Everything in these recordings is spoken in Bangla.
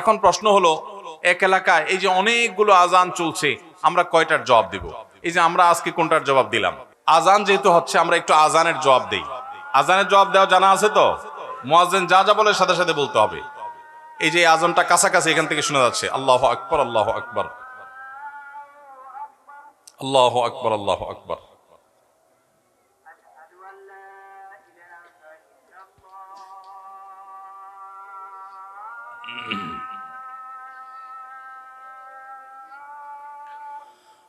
এখন প্রশ্ন হলো, এক এলাকায় এই যে অনেকগুলো আজান চলছে, আমরা কয়টার জবাব দিব? এই যে আমরা আজকে কোনটার জবাব দিলাম? আজান যেহেতু হচ্ছে, আমরা একটু আজানের জবাব দিই। আজানের জবাব দেওয়া জানা আছে তো? মুয়াজ্জিন যা যা বলে সাথে সাথে বলতে হবে। এই যে আজানটা কাছাকাছি এখান থেকে শোনা যাচ্ছে। আল্লাহ আকবর আল্লাহ আকবর। আল্লাহ আকবর আল্লাহ আকবর।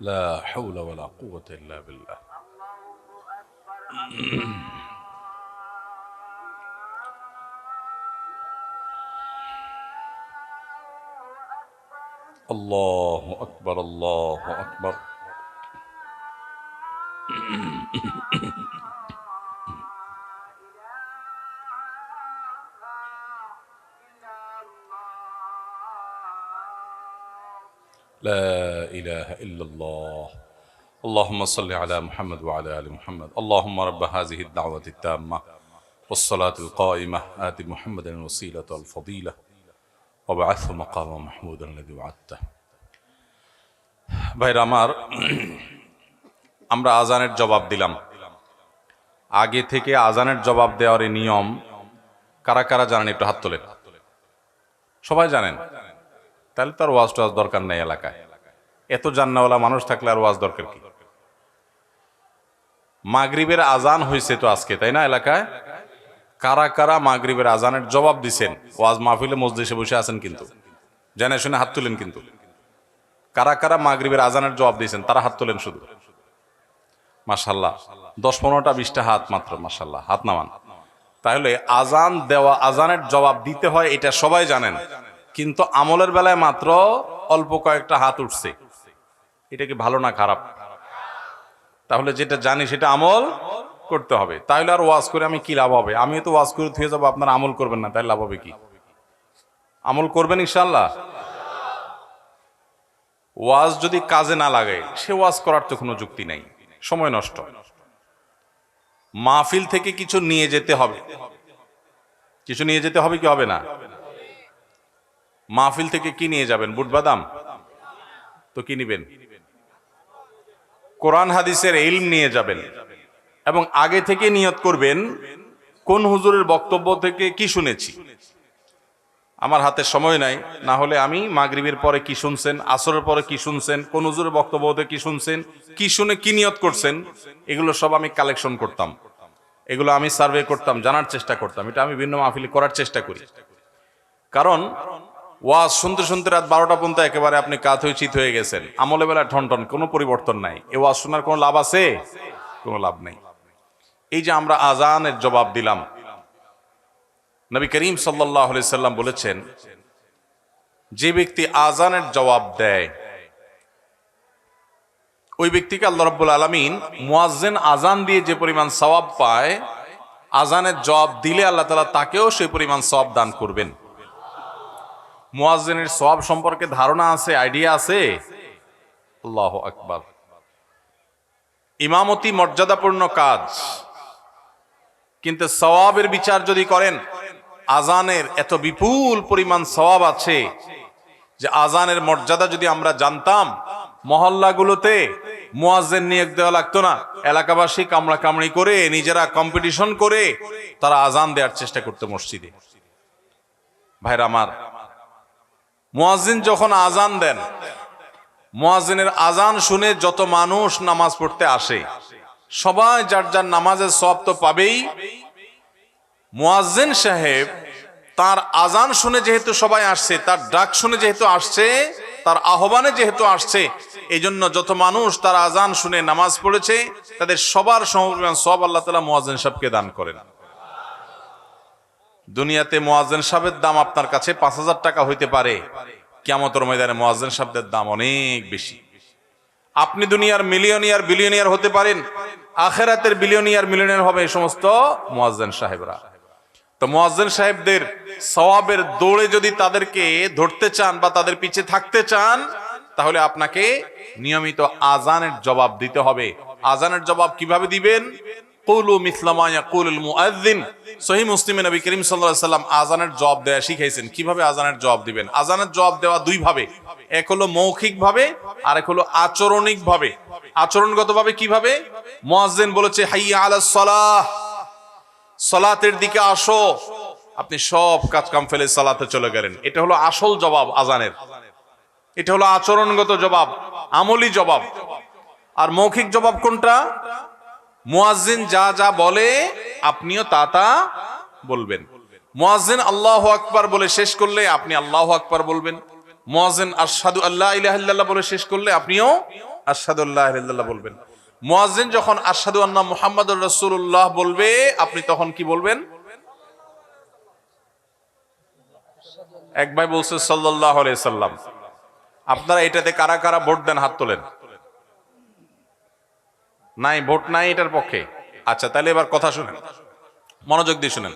لا حول ولا قوة إلا بالله. الله أكبر الله أكبر. لا إله إلا الله اللهم صل على محمد وعلى آل محمد اللهم رب هذه الدعوة التامة والصلاة القائمة آت محمد الوسيلة والفضيلة وبعثه مقام محمود الذي وعدته ভাইরা আমার আমরা আজানের জবাব দিলাম আগে থেকে আজানের জবাব দেওয়ার এই নিয়ম কারা কারা জানেন একটু হাত তোলেন সবাই জানেন তাহলে তো আর ওয়াজ টোয়াজ দরকার নেই এলাকায়। এত জান্নাওয়ালা মানুষ থাকলে আর ওয়াজ দরকার কি? মাগরিবের আজান হয়েছে তো আজকে, তাই না এলাকায়? কারা কারা মাগরিবের আজানের জবাব দিছেন? ওয়াজ মাহফিলে মসজিদে বসে আছেন কিন্তু। জানে শুনে হাত তুলেন কিন্তু। কারা কারা মাগরিবের আজানের জবাব দিয়েছেন, তারা হাত তোলেন শুধু। মাসাল্লাহ দশ পনেরোটা, বিশটা হাত মাত্র মাসাল্লাহ হাত নামান। তাহলে আজান দেওয়া, আজানের জবাব দিতে হয়, এটা সবাই জানেন। কিন্তু আমলের বেলায় মাত্র অল্প কয়েকটা হাত উঠছে। এটা কি ভালো না খারাপ? তাহলে যেটা জানি সেটা আমল করতে হবে। তাহলে আর ওয়াজ করে আমি কি লাভ হবে? আমি তো ওয়াজ করে থুয়ে যাব, আপনারা আমল করবেন না তাই লাভ হবে কি? আমল করবেন ইনশাল্লাহ ওয়াজ যদি কাজে না লাগে, সে ওয়াজ করার তো কোনো যুক্তি নেই। সময় নষ্ট। মাহফিল থেকে কিছু নিয়ে যেতে হবে। কিছু নিয়ে যেতে হবে কি হবে না? মাহফিল থেকে কি নিয়ে যাবেন? বুট বাদাম? তো কি নিবেন? কোরআন হাদিসের ইলম নিয়ে যাবেন। এবং আগে থেকে নিয়ত করবেন, কোন হুজুরের বক্তব্য থেকে কি শুনেছি? আমার হাতে সময় নাই, না হলে আমি মাগরিবের পরে কি শুনছেন, আসরের পরে কি শুনছেন, কোন হুজুরের বক্তব্য হতে কি শুনছেন, কি শুনে কি নিয়ত করছেন, এগুলো সব আমি কালেকশন করতাম। এগুলো আমি সার্ভে করতাম, জানার চেষ্টা করতাম। এটা আমি ভিন্ন মাহফিলে করার চেষ্টা করি। কারণ ওয়াজ শুনতে শুনতে রাত বারোটা পর্যন্ত একেবারে আপনি কাত হয়ে চিত হয়ে গেছেন। আমলে বেলা ঠন ঠন, কোনো পরিবর্তন নাই। এ ওয়াজ শোনার কোনো লাভ আছে? কোনো লাভ নেই। এই যে আমরা আজানের জবাব দিলাম। নবী করিম সাল্লাহ সাল্লাম বলেছেন, যে ব্যক্তি আজানের জবাব দেয়, ওই ব্যক্তিকে আল্লাহ রব্বুল আলমিন মুয়াজ্জেন আজান দিয়ে যে পরিমাণ সওয়াব পায়, আজানের জবাব দিলে আল্লাহ তালা তাকেও সেই পরিমাণ সওয়াব দান করবেন। মুয়াজ্জেনের সওয়াব সম্পর্কে ধারণা আছে, আইডিয়া আছে? আল্লাহ আকবার। ইমামতি মর্যাদাপূর্ণ কাজ। কিন্তু সওয়াবের বিচার যদি করেন আজানের এত বিপুল পরিমাণ সওয়াব আছে যে আজানের মর্যাদা যদি আমরা জানতাম, মহল্লাগুলোতে মুয়াজ্জেন নিয়োগ দেওয়া লাগতো না। এলাকাবাসী কামড়া কামড়ি করে, নিজেরা কম্পিটিশন করে, তারা আজান দেওয়ার চেষ্টা করতো মসজিদে। ভাইরা আমার মুয়াজ্জিন যখন আজান দেন, মুয়াজ্জিনের আজান শুনে যত মানুষ নামাজ পড়তে আসে, সবাই যার যার নামাজের সব তো পাবেই। মুয়াজ্জিন সাহেব তার আজান শুনে যেহেতু সবাই আসছে, তার ডাক শুনে যেহেতু আসছে, তার আহ্বানে যেহেতু আসছে এই জন্য যত মানুষ তার আজান শুনে নামাজ পড়েছে, তাদের সবার সমপরিমাণ সব আল্লাহ তালা মুয়াজ্জিন সাহেবকে দান করেন। দুনিয়াতে মোয়াজ্জেন সাহেবের দাম আপনার কাছে পাঁচ হাজার টাকা হইতে পারে। কেমতর ময়দানে মোয়াজ্জেন সাহেবদের দাম অনেক বেশি। আপনি দুনিয়ার মিলিয়নিয়ার বিলিয়নিয়ার হতে পারেন, আখেরাতের বিলিয়নিয়ার মিলিয়নিয়ার হবে এই সমস্ত মোয়াজ্জেন সাহেবরা। তো মোয়াজ্জেন সাহেবদের সওয়াবের দৌড়ে যদি তাদেরকে ধরতে চান বা তাদের পিছে থাকতে চান, তাহলে আপনাকে নিয়মিত আজানের জবাব দিতে হবে। আজানের জবাব কীভাবে দিবেন? কৌলু মিসলামা ইয়াকুলুল মুআজ্জিন সহিহ মুসলিমে নবী করিম আলাইহি সাল্লাম আজানের জবাব দেয়া শিখাইছেন। কীভাবে আজানের জবাব দিবেন? আজানের জবাব দেওয়া দুই ভাবে। এক হলো মৌখিক ভাবে আর এক হলো আচরণিক ভাবে আচরণগত ভাবে কীভাবে? মুয়াজ্জিন বলেছে, হাইয়া আলাস সালাহ। সালাতের দিকে আসো। আপনি সব কাজ কাম ফেলে সালাতে চলে গেলেন। এটা হলো আসল জবাব আজানের। এটা হলো আচরণগত জবাব, আমলি জবাব। আর মৌখিক জবাব কোনটা? মুয়াজ্জিন যা যা বলে, আপনিও তা তা বলবেন। মুয়াজ্জিন আল্লাহ আকবার বলে শেষ করলে আপনি আল্লাহ আকবার বলবেন। মুয়াজ্জিন আশহাদু আল্লাহ ইলাহা বলে শেষ করলে আপনিও আশহাদু আল্লাহ বলবেন। মুয়াজ্জিন যখন আশহাদু আন্না মুহাম্মাদুর রাসূলুল্লাহ বলবে, আপনি তখন কি বলবেন? এক ভাই বলছে সাল্লাল্লাহু আলাইহি সাল্লাম, আপনারা এটাতে কারা কারা ভোট দেন হাত তোলেন? নাই, ভোট নাই এটার পক্ষে। আচ্ছা তাহলে এবার কথা শুনেন। মনোযোগ দিয়ে শুনেন।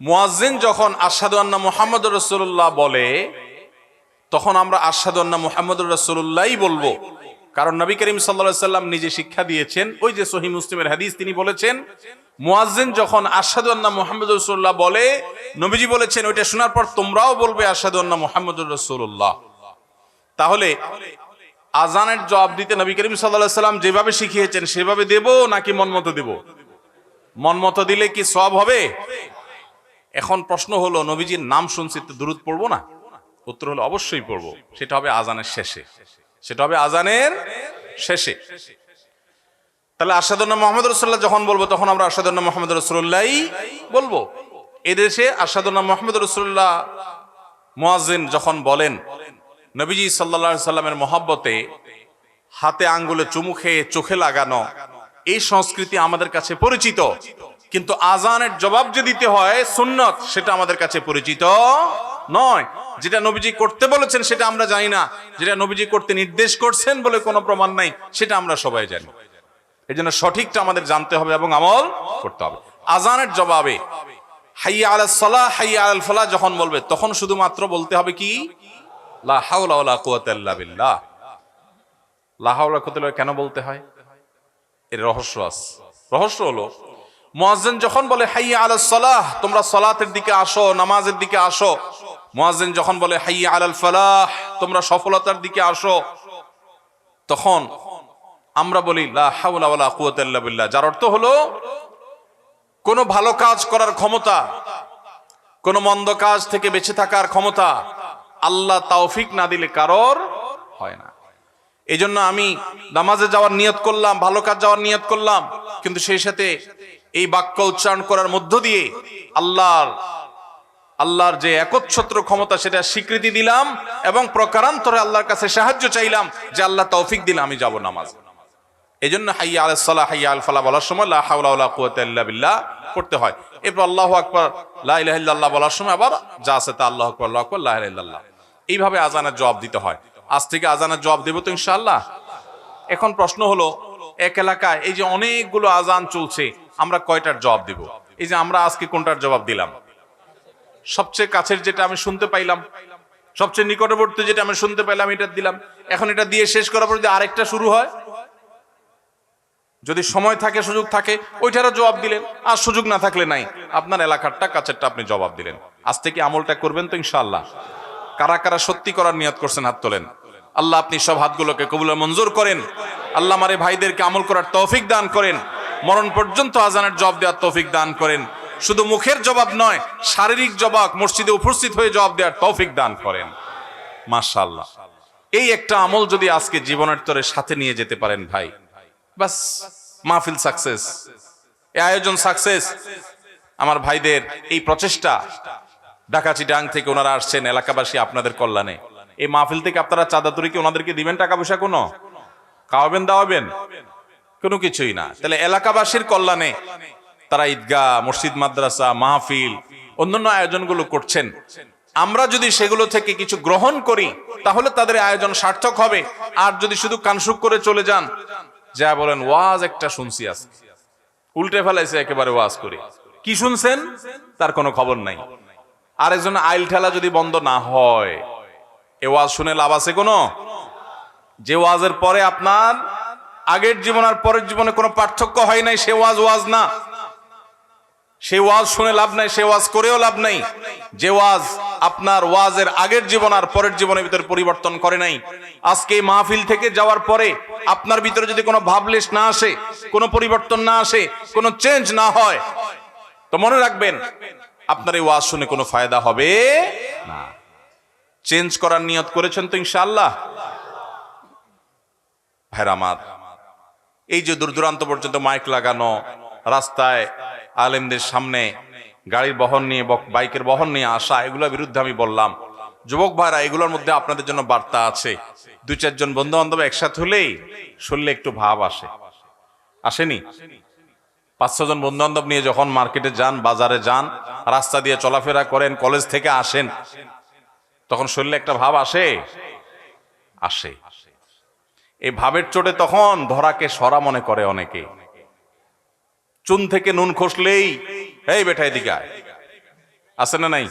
মুয়াজ্জিন যখন আসাদু আন্না মুহাম্মদ রসুল্লাহ বলে, তখন আমরা আসাদু আন্না মুহাম্মদ রসুল্লাহই বলব। কারণ নবী করিম সাল্লা সাল্লাম নিজে শিক্ষা দিয়েছেন, ওই যে সহি মুসলিমের হাদিস তিনি বলেছেন, মুয়াজ্জিন যখন আসাদু আন্না মুহাম্মদ রসুল্লাহ বলে, নবীজি বলেছেন, ওইটা শোনার পর তোমরাও বলবে আসাদু আন্না মুহাম্মদ রসুল্লাহ তাহলে আজানের জবাব দিতে নবী করিম সাল্লাহ সাল্লাম যেভাবে শিখিয়েছেন, সেভাবে দেব নাকি মন মতো দেব? মন মতো দিলে কি সব হবে? এখন প্রশ্ন হলো, নবীজির নাম শুনছি তো দূরত পড়ব না? উত্তর হলো, অবশ্যই পড়ব। সেটা হবে আজানের শেষে। সেটা হবে আজানের শেষে। তাহলে আসাদুল্লাহ মোহাম্মদ রসুল্লাহ যখন বলব, তখন আমরা আসাদুল্লাহ মোহাম্মদ রসুল্লাহ বলব। এদেশে আসাদুল্লাহ মোহাম্মদ রসুল্লাহ মোয়াজিন যখন বলেন নবীজি সাল্লা সাল্লামের মহাব্বতে হাতে আঙ্গুলে চুমু খেয়ে চোখে লাগানো এই সংস্কৃতি আমাদের কাছে পরিচিত। কিন্তু আজানের জবাব যে দিতে হয় সুন্নত, সেটা আমাদের কাছে পরিচিত নয়। যেটা নবীজি করতে বলেছেন, সেটা আমরা জানি না। যেটা নবীজি করতে নির্দেশ করছেন বলে কোনো প্রমাণ নাই, সেটা আমরা সবাই জানি। এই জন্য সঠিকটা আমাদের জানতে হবে এবং আমল করতে হবে। আজানের জবাবে, হাইয়া আল সালাহ, হাইয়া আল ফালাহ যখন বলবে, তখন শুধুমাত্র বলতে হবে কি? কেন বলতে হয়? এর রহস্য আছে। রহস্য হলো, মুয়াজ্জিন যখন বলে, হাইয়া আলাস সালাহ তোমরা সালাতের দিকে আসো, নামাজের দিকে আসো। মুয়াজ্জিন যখন বলে, হাইয়া আলাল ফালাহ তোমরা সফলতার দিকে আসো। তখন আমরা বলি, লা হাওলা ওয়ালা কুওয়াতা ইল্লা যার অর্থ হলো, কোনো ভালো কাজ করার ক্ষমতা, কোনো মন্দ কাজ থেকে বেঁচে থাকার ক্ষমতা আল্লাহ তাওফিক না দিলে কারোর হয় না। এই জন্য আমি নামাজে যাওয়ার নিয়ত করলাম, ভালো কাজ যাওয়ার নিয়ত করলাম, কিন্তু সেই সাথে এই বাক্য উচ্চারণ করার মধ্য দিয়ে আল্লাহর আল্লাহর যে একচ্ছত্র ক্ষমতা সেটা স্বীকৃতি দিলাম এবং প্রকারান্তরে আল্লাহর কাছে সাহায্য চাইলাম যে আল্লাহ তৌফিক দিলে আমি যাব নামাজ। এই জন্য হাইয়া আল সালাহ, হাইয়া আল ফালা বলার সময় লা কুওয়াতা ইল্লা বিল্লাহ পড়তে হয়। এরপর আল্লাহু আকবার, লা ইলাহা ইল্লাল্লাহ বলার সময় আবার যা আছে তা আল্লাহু আকবার আল্লাহু আকবার, লা এইভাবে আজানের জবাব দিতে হয়। আজ থেকে আজানের জবাব দেবো তো ইনশাল্লাহ এখন প্রশ্ন হলো, এক এলাকায় এই যে অনেকগুলো আজান চলছে, আমরা কয়টার জবাব দিব? এই যে আমরা আজকে কোনটার জবাব দিলাম? সবচেয়ে কাছের যেটা আমি শুনতে পাইলাম, সবচেয়ে নিকটবর্তী যেটা আমি শুনতে পাইলাম, এটা দিলাম। এখন এটা দিয়ে শেষ করার পর যদি আরেকটা শুরু হয় যদি সময় থাকে, সুযোগ থাকে, ওইটারও জবাব দিলেন। আর সুযোগ না থাকলে নাই। আপনার এলাকারটা কাছেরটা আপনি জবাব দিলেন। আজ থেকে আমলটা করবেন তো ইনশাআল্লাহ। কারা কারা সত্যি করার নিয়ত করছেন হাত তোলেন। আল্লাহ আপনি সব হাতগুলোকে কবুল মঞ্জুর করেন। আল্লাহ আমারে ভাইদেরকে আমল করার তৌফিক দান করেন। মরণ পর্যন্ত আজানের জবাব দেওয়ার তৌফিক দান করেন। শুধু মুখের জবাব নয়, শারীরিক জবাব, মসজিদে উপস্থিত হয়ে জবাব দেওয়ার তৌফিক দান করেন। মাশাআল্লাহ। এই একটা আমল যদি আজকে জীবনের তরে সাথে নিয়ে যেতে পারেন ভাই বাস, মাহফিল সাকসেস এই আয়োজন সাকসেস আমার ভাইদের এই প্রচেষ্টা ডাকাচি ডাং থেকে ওনারা আসছেন এলাকাবাসী আপনাদের কল্যাণে। এই মাহফিল থেকে আপনারা চাঁদা তরি কি ওনাদেরকে দিবেন টাকা পয়সা কোনো? খাওয়াবেন, দাওয়াবেন? কোনো কিছুই না। তাহলে এলাকাবাসীর কল্যাণে তারা ঈদগাহ, মসজিদ, মাদ্রাসা, মাহফিল, অন্যান্য আয়োজনগুলো করছেন। আমরা যদি সেগুলো থেকে কিছু গ্রহণ করি, তাহলে তাদের আয়োজন সার্থক হবে। আর যদি শুধু কানসুক করে চলে যান যা বলেন, ওয়াজ একটা শুনছি আজকে। উল্টে ফেলাইছে, একেবারে ওয়াজ করে। কি শুনছেন? তার কোনো খবর নাই। আর একজন আইল ঠেলা যদি বন্ধ না হয়, এ ওয়াজ শুনে লাভ আছে কোনো? যে ওয়াজের পরে আপনার আগের জীবন আর পরের জীবনে কোনো পার্থক্য হয় নাই, সে ওয়াজ ওয়াজ না। সে ওয়াজ শুনে লাভ নাই, সে ওয়াজ করেও লাভ নাই। যে ওয়াজ আপনার ওয়াজের আগের জীবন আর পরের জীবনের ভিতরে পরিবর্তন করে নাই। আজকে এই মাহফিল থেকে যাওয়ার পরে আপনার ভিতরে যদি কোনো ভাবলেশ না আসে, কোনো পরিবর্তন না আসে, কোনো চেঞ্জ না হয়, তো মনে রাখবেন, আপনার এই ওয়াজ শুনে কোনো ফায়দা হবে না। চেঞ্জ করার নিয়ত করেছেন তো ইনশাআল্লাহ। ভাইরা আমার, এই যে দূর দূরান্ত পর্যন্ত মাইক লাগানো, রাস্তায় আলেমদের সামনে গাড়ির বহন নিয়ে বাইকের বহন নিয়ে আসা, এগুলোর বিরুদ্ধে আমি বললাম, যুবক ভাইরা, এগুলোর মধ্যে আপনাদের জন্য বার্তা আছে। দুই চারজন বন্ধু বান্ধব একসাথে হলেই শুনলে একটু ভাব আসে। আসেনি? পাঁচ ছজন বন্ধু বান্ধব নিয়ে যখন মার্কেটে যান, বাজারে যান, রাস্তা দিয়ে চলাফেরা করেন, কলেজ থেকে আসেন, তখন শরীরে একটা ভাব আসে? আসে। এই ভাবের চোটে তখন ধরাকে সরা মনে করে অনেকে। চুন থেকে নুন খসলেই এই বেঠাই দিকে আয়। আছে না নাই